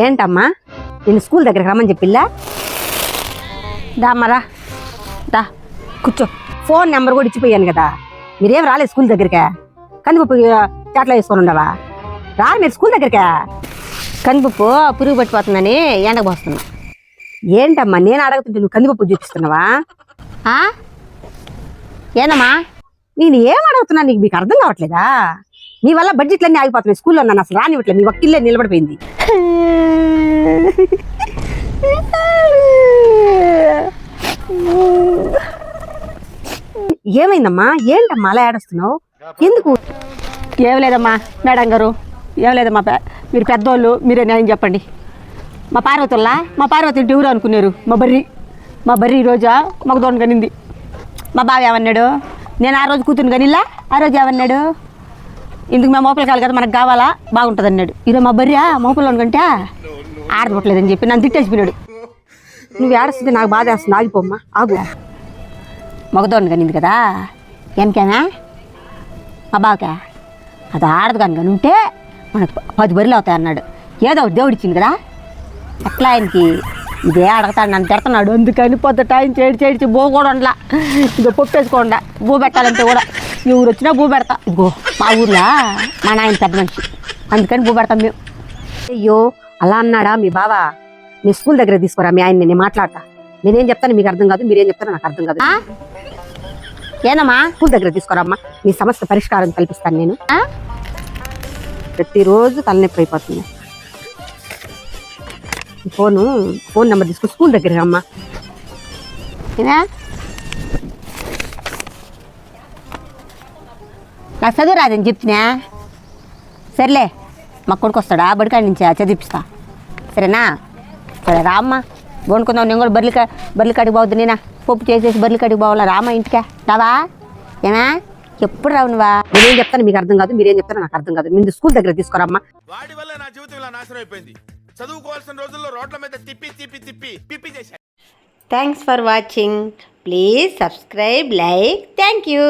ఏంటమ్మా? నేను స్కూల్ దగ్గరికి రమ్మని చెప్పిల్లా? దా దా కూర్చో. ఫోన్ నెంబర్ కూడా ఇచ్చిపోయాను కదా. మీరేం రాలేదు స్కూల్ దగ్గరికే? కందిపప్పు చాట్లో వేసుకొని ఉండవా? రా మీరు స్కూల్ దగ్గరికే? కందిపప్పు పురుగు పట్టిపోతుందని ఎండకు పోస్తున్నా. ఏంటమ్మా నేను అడగతుంటే నువ్వు కందిపప్పు చూపిస్తున్నావా? ఏనమ్మా ఏందమ్మా? నేను ఏం అడుగుతున్నా నీకు? మీకు అర్థం కావట్లేదా? నీ వల్ల బడ్జెట్లన్నీ ఆగిపోతున్నాయి. స్కూల్లో నన్ను అసలు రానివ్వట్లేదు. మీ వక్కిల్లే నిలబడిపోయింది. ఏమైందమ్మా? ఏంటమ్మా అలా ఏడుస్తున్నావు? ఎందుకు? ఏం లేదమ్మా మేడం గారు. ఏం లేదమ్మా మీరు పెద్దోళ్ళు మీరే న్యాయం చెప్పండి. మా పార్వతుల్లా? మా పార్వతి ఇంటి ఊరు అనుకున్నారు. మా బర్రి మా బర్రి ఈ రోజా మాకు దోణ కనింది మా బావ ఏమన్నాడు? నేను ఆ రోజు కూతురు కనిలా? ఆ రోజు ఏమన్నాడు? ఇందుకు మేము మోపలు కాదు కదా మనకు కావాలా? బాగుంటుంది అన్నాడు. ఈరోజు మా బర్రి మోపలు అనుకుంటే ఆడబోట్లేదని చెప్పి నన్ను తిట్టేసిపోయినాడు. నువ్వు ఏడుస్తుంటే నాకు బాధ వేస్తుంది. ఆగిపోమ్మా ఆగు. మగదోడిని కనింది కదా. ఎంకేనా మా బావకా? అది ఆడదు కనుక ఉంటే మనకు పది బరిలు అవుతాయి అన్నాడు. ఏదో దేవుడు ఇచ్చింది కదా. అట్లా ఆయనకి? ఇదే అడగతాడు నన్ను తిడుతున్నాడు. అందుకని పొద్దు టైం చేడి చేడిచి బో కూడా ఉండలా ఇంకా పప్పు వేసుకోండా బూ పెట్టాలంటే కూడా ఈ ఊరు వచ్చినా బూ పెడతా. ఇగో మా ఊర్లో మా నాయన పెద్ద మనిషి. అందుకని బూ పెడతాం మేము. అయ్యో అలా అన్నాడా మీ బావ? మీ స్కూల్ దగ్గర తీసుకురా మీ ఆయన నేను మాట్లాడతా. నేనేం చెప్తాను మీకు అర్థం కాదు మీరేం చెప్తారో నాకు అర్థం కాదు. ఆ? ఏందమ్మా? స్కూల్ దగ్గర తీసుకురామ్మా. మీ సమస్య పరిష్కారం కల్పిస్తాను నేను? ప్రతిరోజు తలనొప్పి అయిపోతుంది ఫోను ఫోన్ నెంబర్ తీసుకో స్కూల్ దగ్గర అమ్మా నాకు చదువు రాదని చెప్తున్నా సర్లే మా కొడుకు వస్తాడా? బడికాడి నుంచి? చదివిపిస్తా. సరేనా? సరే రామ్మా. వండుకుందాం. నేను కూడా బర్రెల బర్రెల కాడికి పోవద్దు నేనా? పప్పు చేసేసి బర్రెల కాడికి పోవాలా? రామా ఇంటికే? రావా? ఏనా ఎప్పుడు రావు నువ్వా? నేనేం చెప్తాను మీకు అర్థం కాదు మీరేం చెప్తారో నాకు అర్థం కాదు. మీరు స్కూల్ దగ్గర తీసుకురామ్మా. వాడి వల్ల నా జీవితం ఇలా నాశనం అయిపోయింది. చదువుకోవాల్సిన రోజుల్లో రోడ్ల మీద తిప్పి తిప్పి తిప్పి పిప్పి చేశాడు thanks for watching please subscribe like thank you